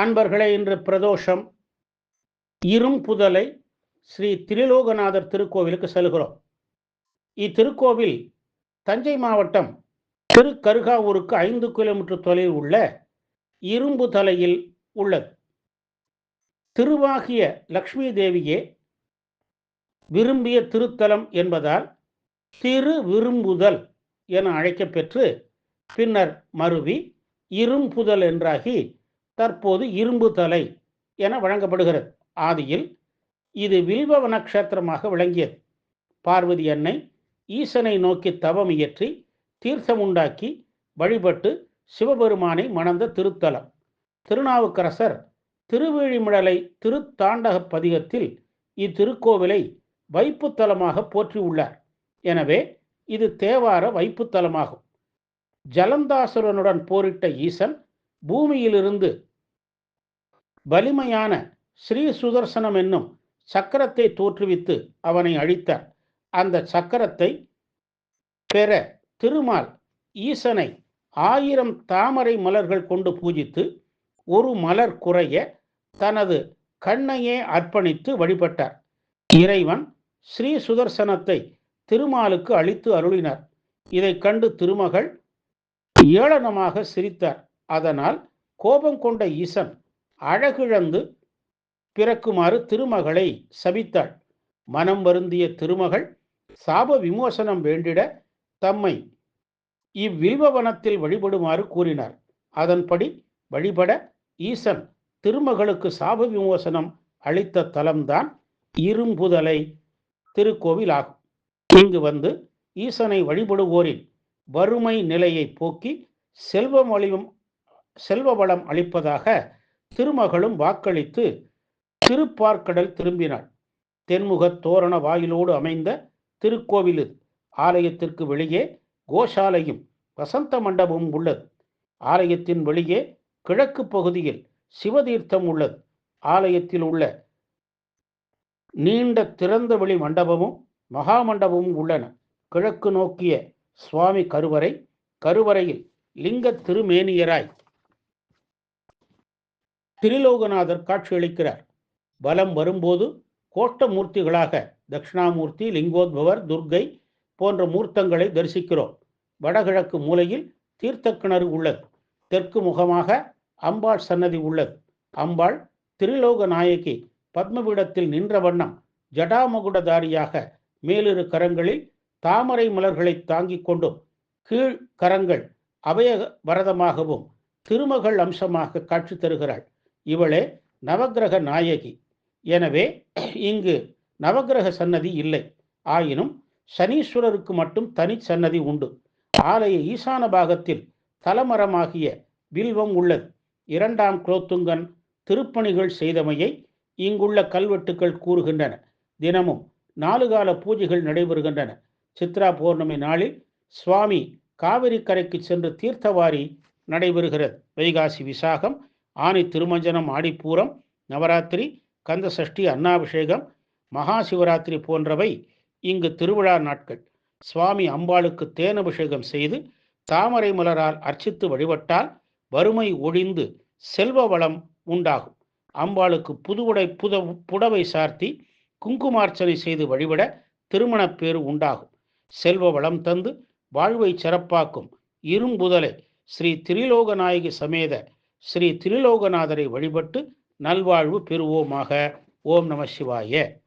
அன்பர்களே இன்று பிரதோஷம். இரும்புதலை ஸ்ரீ திரிலோகநாதர் திருக்கோவிலுக்கு செல்கிறோம். இத்திருக்கோவில் தஞ்சை மாவட்டம் திருக்கருகாவூருக்கு ஐந்து கிலோமீட்டர் தொலைவில் உள்ள இரும்புதலையில் உள்ளது. திருவாகிய லக்ஷ்மி தேவியே விரும்பிய திருத்தலம் என்பதால் திரு விரும்புதல் என அழைக்கப்பெற்று பின்னர் மருவி இரும்புதல் என்றாகி தற்போது இரும்பு தலை என வழங்கப்படுகிறது. ஆதியில் இது வில்வ நட்சத்திரமாக விளங்கியது. பார்வதி அன்னை ஈசனை நோக்கி தவம் இயற்றி தீர்த்தம் உண்டாக்கி வழிபட்டு சிவபெருமானை மணந்த திருத்தலம். திருநாவுக்கரசர் திருவேழிமிழலை திருத்தாண்டக பதிகத்தில் இத்திருக்கோவிலை வைப்புத்தலமாக போற்றியுள்ளார். எனவே இது தேவார வைப்புத்தலமாகும். ஜலந்தாசுரனுடன் போரிட்ட ஈசன் பூமியிலிருந்து வலிமையான ஸ்ரீ சுதர்சனம் என்னும் சக்கரத்தை தோற்றுவித்து அவனை அழித்தார். அந்த சக்கரத்தை பெற திருமால் ஈசனை ஆயிரம் தாமரை மலர்கள் கொண்டு பூஜித்து ஒரு மலர் குறைய தனது கண்ணையே அர்ப்பணித்து வழிபட்டார். இறைவன் ஸ்ரீ சுதர்சனத்தை திருமாலுக்கு அளித்து அருளினார். இதை கண்டு திருமகள் ஏளனமாக சிரித்தார். அதனால் கோபம் கொண்ட ஈசன் அழகிழந்து பிறக்குமாறு திருமகளை சபித்தாள். மனம் வருந்திய திருமகள் சாப விமோசனம் வேண்டிட தம்மை இவ்வில்வவனத்தில் வழிபடுமாறு கூறினார். அதன்படி வழிபட ஈசன் திருமகளுக்கு சாப விமோசனம் அளித்த தலம்தான் இரும்புதலை திருக்கோவில் ஆகும் இங்கு வந்து ஈசனை வழிபடுவோரின் வறுமை நிலையை போக்கி செல்வம் அழிவும் செல்வ வளம் அளிப்பதாக திருமகளும் வாக்களித்து திருப்பார்க்கடல் திரும்பினாள். தென்முகத் தோரண வாயிலோடு அமைந்த திருக்கோவில் இது. ஆலயத்திற்கு வெளியே கோஷாலையும் வசந்த மண்டபமும் உள்ளது. ஆலயத்தின் வெளியே கிழக்கு பகுதியில் சிவதீர்த்தம் உள்ளது. ஆலயத்தில் உள்ள நீண்ட திறந்த வெளி மண்டபமும் மகாமண்டபமும் உள்ளன. கிழக்கு நோக்கிய சுவாமி கருவறை கருவறையில் லிங்க திருமேனியராய் திரிலோகநாதர் காட்சியளிக்கிறார். பலம் வரும்போது கோஷ்டமூர்த்திகளாக தட்சிணாமூர்த்தி லிங்கோத்பவர் துர்க்கை போன்ற மூர்த்தங்களை தரிசிக்கிறோம். வடகிழக்கு மூலையில் தீர்த்த கிணறு உள்ளது. தெற்கு முகமாக அம்பாள் சன்னதி உள்ளது. அம்பாள் திரிலோக நாயகி பத்மபீடத்தில் நின்ற வண்ணம் ஜடாமகுடதாரியாக மேலிரு கரங்களில் தாமரை மலர்களை தாங்கிக் கொண்டும் கீழ் கரங்கள் அபய வரதமாகவும் திருமகள் அம்சமாக காட்சி தருகிறாள். இவளே நவக்கிரக நாயகி. எனவே இங்கு நவக்கிரக சன்னதி இல்லை. ஆயினும் சனீஸ்வரருக்கு மட்டும் தனி சன்னதி உண்டு. ஆலய ஈசான பாகத்தில் தலமரமாகிய வில்வம் உள்ளது. இரண்டாம் குலோத்துங்கன் திருப்பணிகள் செய்தமையை இங்குள்ள கல்வெட்டுக்கள் கூறுகின்றன. தினமும் நாலு கால பூஜைகள் நடைபெறுகின்றன. சித்ரா பௌர்ணமி நாளில் சுவாமி காவிரி கரைக்கு சென்று தீர்த்தவாரி நடைபெறுகிறது. வைகாசி விசாகம் ஆனி திருமஞ்சனம் ஆடிப்பூரம் நவராத்திரி கந்த சஷ்டி அன்னாபிஷேகம் மகா சிவராத்திரி போன்றவை இங்கு திருவிழா நாட்கள். சுவாமி அம்பாளுக்கு தேனபிஷேகம் செய்து தாமரை மலரால் அர்ச்சித்து வழிபட்டால் வறுமை ஒழிந்து செல்வ வளம் உண்டாகும். அம்பாளுக்கு புதுவுடை புத புடவை சார்த்தி குங்குமார்ச்சனை செய்து வழிபட திருமணப் பேறு உண்டாகும். செல்வ வளம் தந்து வாழ்வை சிறப்பாக்கும் இரும்புதலை ஸ்ரீ திரிலோகநாயகி சமேத ஸ்ரீ திரிலோகநாதரை வழிபட்டு நல்வாழ்வு பெறுவோமாக. ஓம் நம சிவாய.